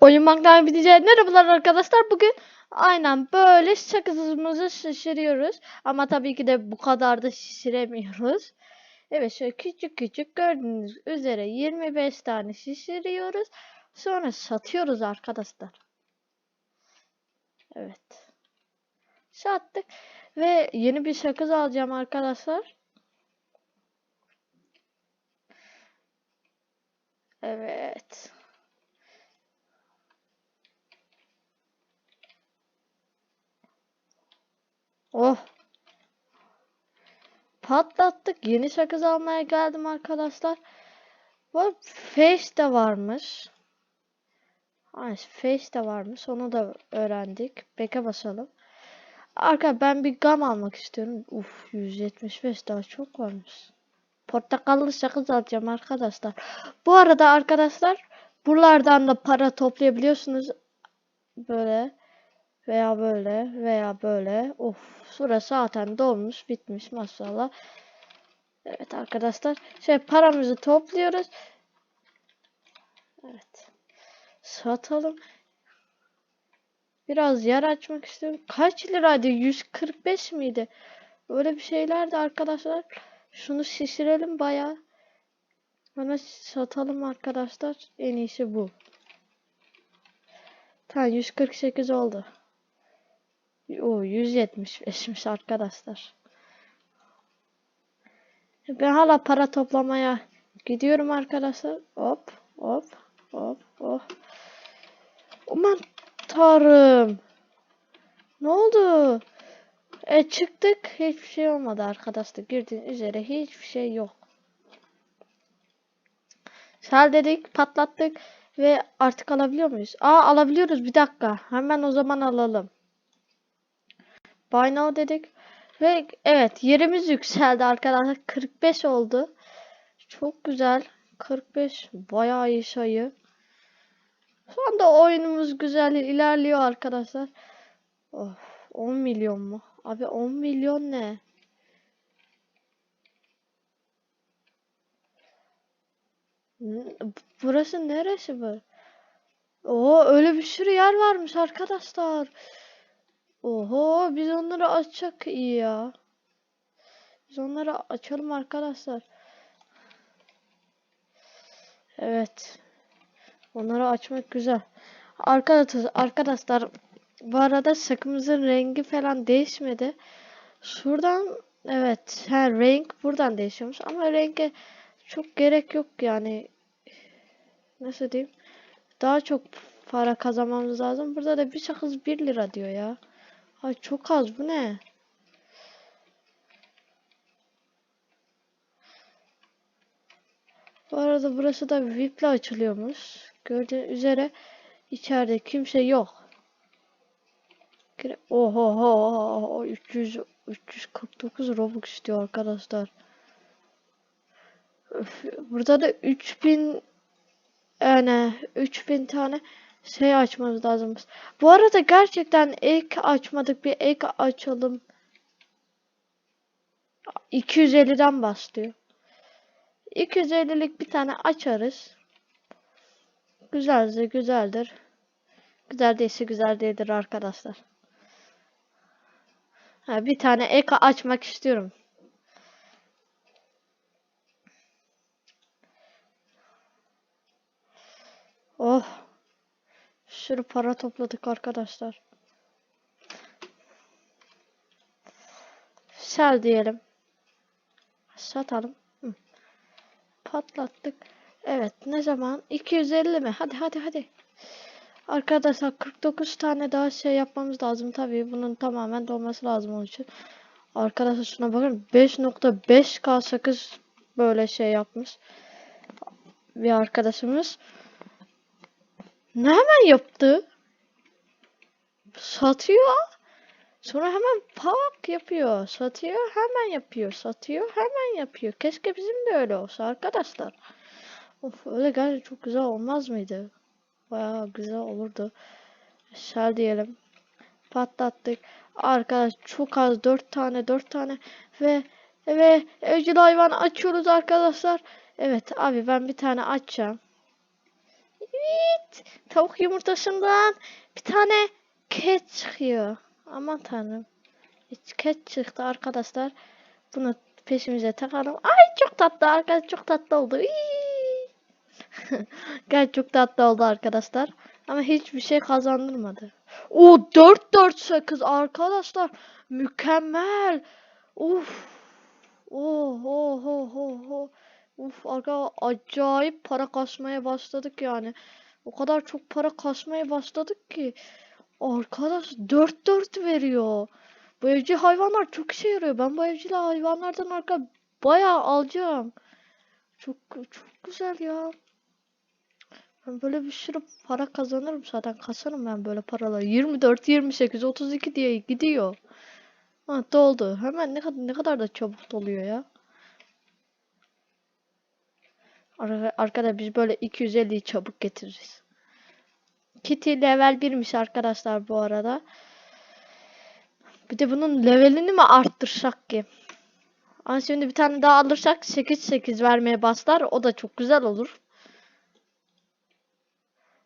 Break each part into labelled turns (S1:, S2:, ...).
S1: Oyun Magnar biteceği merhabalar arkadaşlar. Bugün aynen böyle sakızımızı şişiriyoruz. Ama tabii ki de bu kadar da şişiremiyoruz. Evet şöyle küçük küçük gördüğünüz üzere 25 tane şişiriyoruz. Sonra satıyoruz arkadaşlar. Evet. Sattık. Ve yeni bir sakız alacağım arkadaşlar. Evet. Oh. Patlattık. Yeni sakız almaya geldim arkadaşlar. Bu Face de varmış. Ay, Face de varmış. Onu da öğrendik. Beke basalım. Arka ben bir gam almak istiyorum. Uf 175 daha çok varmış. Portakallı sakız alacağım arkadaşlar. Bu arada arkadaşlar buralardan da para toplayabiliyorsunuz. Böyle veya böyle veya böyle. Of süre zaten dolmuş bitmiş maşallah. Evet arkadaşlar. Şey paramızı topluyoruz. Evet. Satalım. Biraz yer açmak istiyorum. Kaç liraydı? 145 miydi? Öyle bir şeylerdi arkadaşlar. Şunu şişirelim bayağı. Bana satalım arkadaşlar. En iyisi bu. Tamam 148 oldu. O 175'miş arkadaşlar. Ben hala para toplamaya gidiyorum arkadaşlar. Hop hop hop hop. Aman tanrım. Ne oldu? E çıktık. Hiçbir şey olmadı arkadaşlar. Girdiğin üzere hiçbir şey yok. Sel dedik, patlattık ve artık alabiliyor muyuz? Aa alabiliyoruz. Bir dakika. Hemen o zaman alalım. Buy now dedik. Ve evet yerimiz yükseldi arkadaşlar. 45 oldu. Çok güzel. 45 bayağı iyi sayı. Şu anda oyunumuz güzel ilerliyor arkadaşlar. Of, 10 milyon mu? Abi 10 milyon ne? Burası neresi bu? Oo öyle bir sürü yer varmış arkadaşlar. Oho biz onları açacak iyi ya. Biz onları açalım arkadaşlar. Evet. Onları açmak güzel. Arkadaşlar, arkadaşlar bu arada sakımızın rengi falan değişmedi. Şuradan evet her renk buradan değişiyormuş ama renge çok gerek yok yani. Nasıl diyeyim? Daha çok para kazanmamız lazım. Burada da bir sakız 1 lira diyor ya. Ay çok az bu ne? Bu arada burası da VIP'le açılıyormuş. Gördüğünüz üzere içeride kimse yok. Oho ho 300 349 Robux istiyor arkadaşlar. Öf, burada da 3000 yani 3000 tane şey açmamız lazım. Bu arada gerçekten ek açmadık bir ek açalım. 250'den başlıyor. 250'lik bir tane açarız. Güzelse güzeldir. Güzel değilse güzel değildir arkadaşlar. Ha, bir tane ek açmak istiyorum. Oh. Sürü para topladık arkadaşlar. Sel diyelim. Satalım. Patlattık. Evet ne zaman? 250 mi? Hadi hadi hadi. Arkadaşlar 49 tane daha şey yapmamız lazım. Tabii bunun tamamen dolması lazım onun için. Arkadaşlar şuna bakın. 5.5K sakız böyle şey yapmış. Bir arkadaşımız. Ne hemen yaptı? Satıyor. Sonra hemen pak yapıyor. Satıyor hemen yapıyor. Satıyor hemen yapıyor. Keşke bizim de öyle olsa arkadaşlar. Of öyle gerçekten çok güzel olmaz mıydı? Bayağı güzel olurdu. Şel diyelim. Patlattık. Arkadaş çok az 4 tane 4 tane ve ve evcil hayvan açıyoruz arkadaşlar. Evet abi ben bir tane açacağım. Evet. Tavuk yumurtasından bir tane ket çıkıyor. Aman tanrım. Ket çıktı arkadaşlar. Bunu peşimize takalım. Ay çok tatlı arkadaşlar. Çok tatlı oldu. Gayet çok tatlı oldu arkadaşlar. Ama hiçbir şey kazandırmadı. O 4 4 8 arkadaşlar. Mükemmel. Uf. Oh oh oh oh oh. Uf aga acayip para kasmaya başladık yani. O kadar çok para kasmaya başladık ki. Arkadaş 4 4 veriyor. Bu evcil hayvanlar çok işe yarıyor. Ben bu evcil hayvanlardan arka bayağı alacağım. Çok çok güzel ya. Ben böyle bir sürü para kazanırım zaten. Kasarım ben böyle paraları. 24, 28, 32 diye gidiyor. Ha doldu. Hemen ne kadar ne kadar da çabuk doluyor ya. Ar- Arkada biz böyle 250'yi çabuk getiririz. Kitty level 1'miş arkadaşlar bu arada. Bir de bunun levelini mi arttırsak ki? Ama şimdi bir tane daha alırsak 8 8 vermeye başlar. O da çok güzel olur.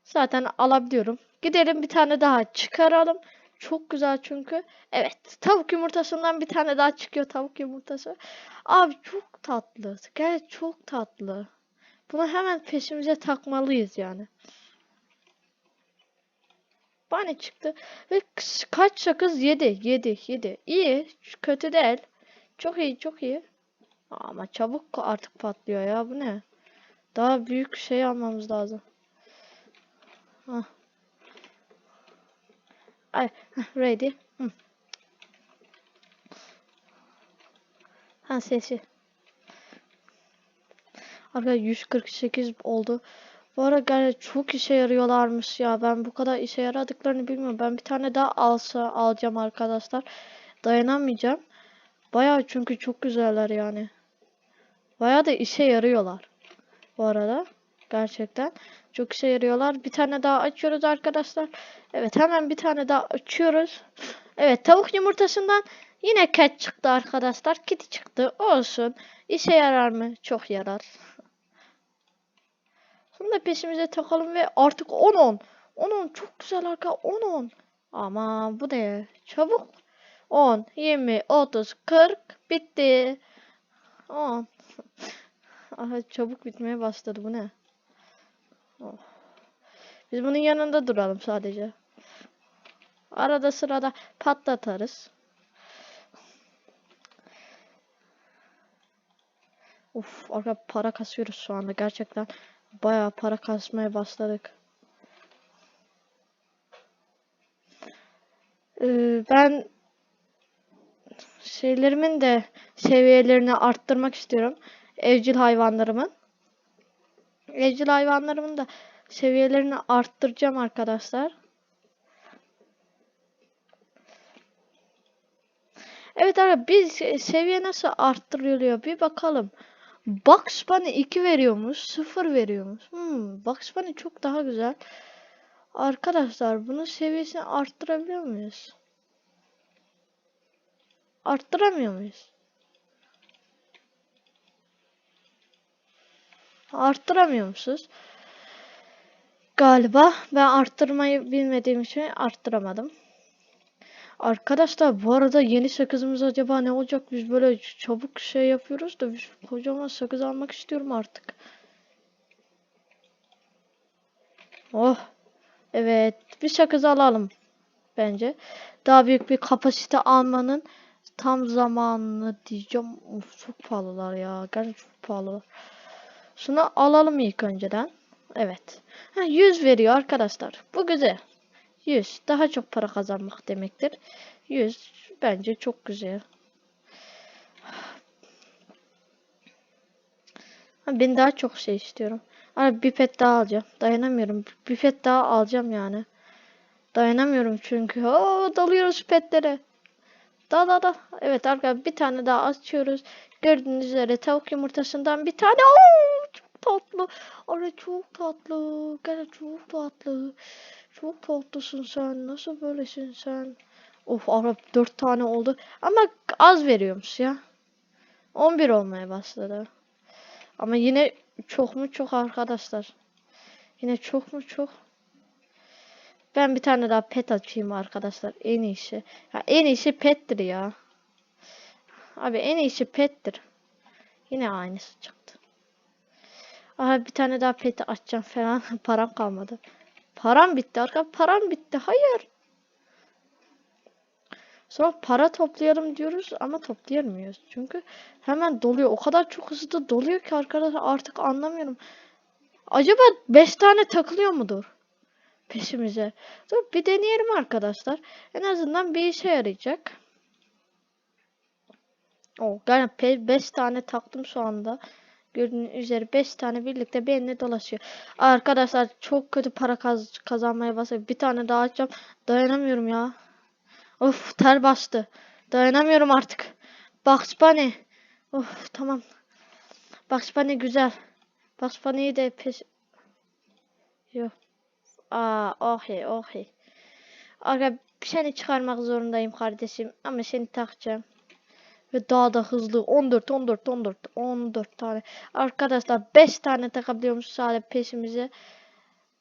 S1: Zaten alabiliyorum. Gidelim bir tane daha çıkaralım. Çok güzel çünkü. Evet. Tavuk yumurtasından bir tane daha çıkıyor tavuk yumurtası. Abi çok tatlı. Gerçekten çok tatlı. Bunu hemen peşimize takmalıyız yani. Bana çıktı. Ve kaç sakız? 7. 7. 7. İyi. Kötü değil. Çok iyi. Çok iyi. Ama çabuk artık patlıyor ya. Bu ne? Daha büyük şey almamız lazım. Hah. Ay, ready. Hı. Ha sesi. Arkadaşlar 148 oldu. Bu ara gayet çok işe yarıyorlarmış ya. Ben bu kadar işe yaradıklarını bilmiyorum. Ben bir tane daha alsa alacağım arkadaşlar. Dayanamayacağım. Bayağı çünkü çok güzeller yani. Bayağı da işe yarıyorlar. Bu arada. Gerçekten. Çok işe yarıyorlar. Bir tane daha açıyoruz arkadaşlar. Evet hemen bir tane daha açıyoruz. Evet tavuk yumurtasından yine cat çıktı arkadaşlar. Kitty çıktı. Olsun. İşe yarar mı? Çok yarar. Bunu da peşimize takalım ve artık 10-10. 10-10 çok güzel arka 10-10. Ama bu ne? Çabuk. 10, 20, 30, 40 bitti. 10. Aha çabuk bitmeye başladı bu ne? Oh. Biz bunun yanında duralım sadece. Arada sırada patlatarız. Uf, arka para kasıyoruz şu anda gerçekten. Bayağı para kasmaya başladık. Ee, ben şeylerimin de seviyelerini arttırmak istiyorum. Evcil hayvanlarımın. Evcil hayvanlarımın da seviyelerini arttıracağım arkadaşlar. Evet arkadaşlar biz seviye nasıl arttırılıyor bir bakalım. Bugs Bunny 2 veriyormuş, 0 veriyormuş. Hmm, Bugs Bunny çok daha güzel. Arkadaşlar bunun seviyesini arttırabiliyor muyuz? Arttıramıyor muyuz? Arttıramıyor musunuz? Galiba ben arttırmayı bilmediğim için arttıramadım. Arkadaşlar bu arada yeni sakızımız acaba ne olacak? Biz böyle çabuk şey yapıyoruz da biz kocaman sakız almak istiyorum artık. Oh. Evet. Bir sakız alalım. Bence. Daha büyük bir kapasite almanın tam zamanı diyeceğim. Of, çok pahalılar ya. Gerçekten çok pahalılar. Şunu alalım ilk önceden. Evet. Ha, 100 veriyor arkadaşlar. Bu güzel. 100. Daha çok para kazanmak demektir. 100 bence çok güzel. Ben daha çok şey istiyorum. Abi bir pet daha alacağım. Dayanamıyorum. Bir pet daha alacağım yani. Dayanamıyorum çünkü. Oo, dalıyoruz petlere. Da da da. Evet arkadaşlar bir tane daha açıyoruz. Gördüğünüz üzere tavuk yumurtasından bir tane. Oo, çok tatlı. Ara çok tatlı. Gel çok tatlı. Çok tatlısın sen. Nasıl böylesin sen? Of ara 4 tane oldu. Ama az veriyormuş ya. 11 olmaya başladı. Ama yine çok mu çok arkadaşlar. Yine çok mu çok? Ben bir tane daha pet açayım arkadaşlar. En iyisi. Ya en iyisi pettir ya. Abi en iyisi pettir. Yine aynısı çıktı. Aha bir tane daha peti açacağım falan. Param kalmadı. Param bitti arka param bitti. Hayır. Sonra para toplayalım diyoruz ama toplayamıyoruz. Çünkü hemen doluyor. O kadar çok hızlı doluyor ki arkadaşlar artık anlamıyorum. Acaba 5 tane takılıyor mudur? Peşimize. Dur bir deneyelim arkadaşlar. En azından bir işe yarayacak. O galiba 5 tane taktım şu anda. Gördüğünüz üzere 5 tane birlikte benimle dolaşıyor. Arkadaşlar çok kötü para kaz kazanmaya başladı. Bir tane daha açacağım. Dayanamıyorum ya. Of ter bastı. Dayanamıyorum artık. Bunny. Of tamam. Bunny güzel. Bunny'yi de peş... Yok. Aa okey okey. Arka seni çıkarmak zorundayım kardeşim. Ama seni takacağım. Ve daha da hızlı 14 14 14 14 tane. Arkadaşlar 5 tane takabiliyormuş sadece peşimize.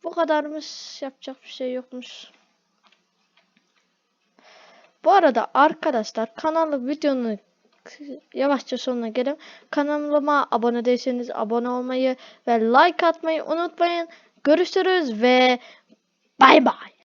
S1: Bu kadarmış. Yapacak bir şey yokmuş. Bu arada arkadaşlar kanalı videonun yavaşça sonuna gelin. Kanalıma abone değilseniz abone olmayı ve like atmayı unutmayın. Görüşürüz ve bay bay.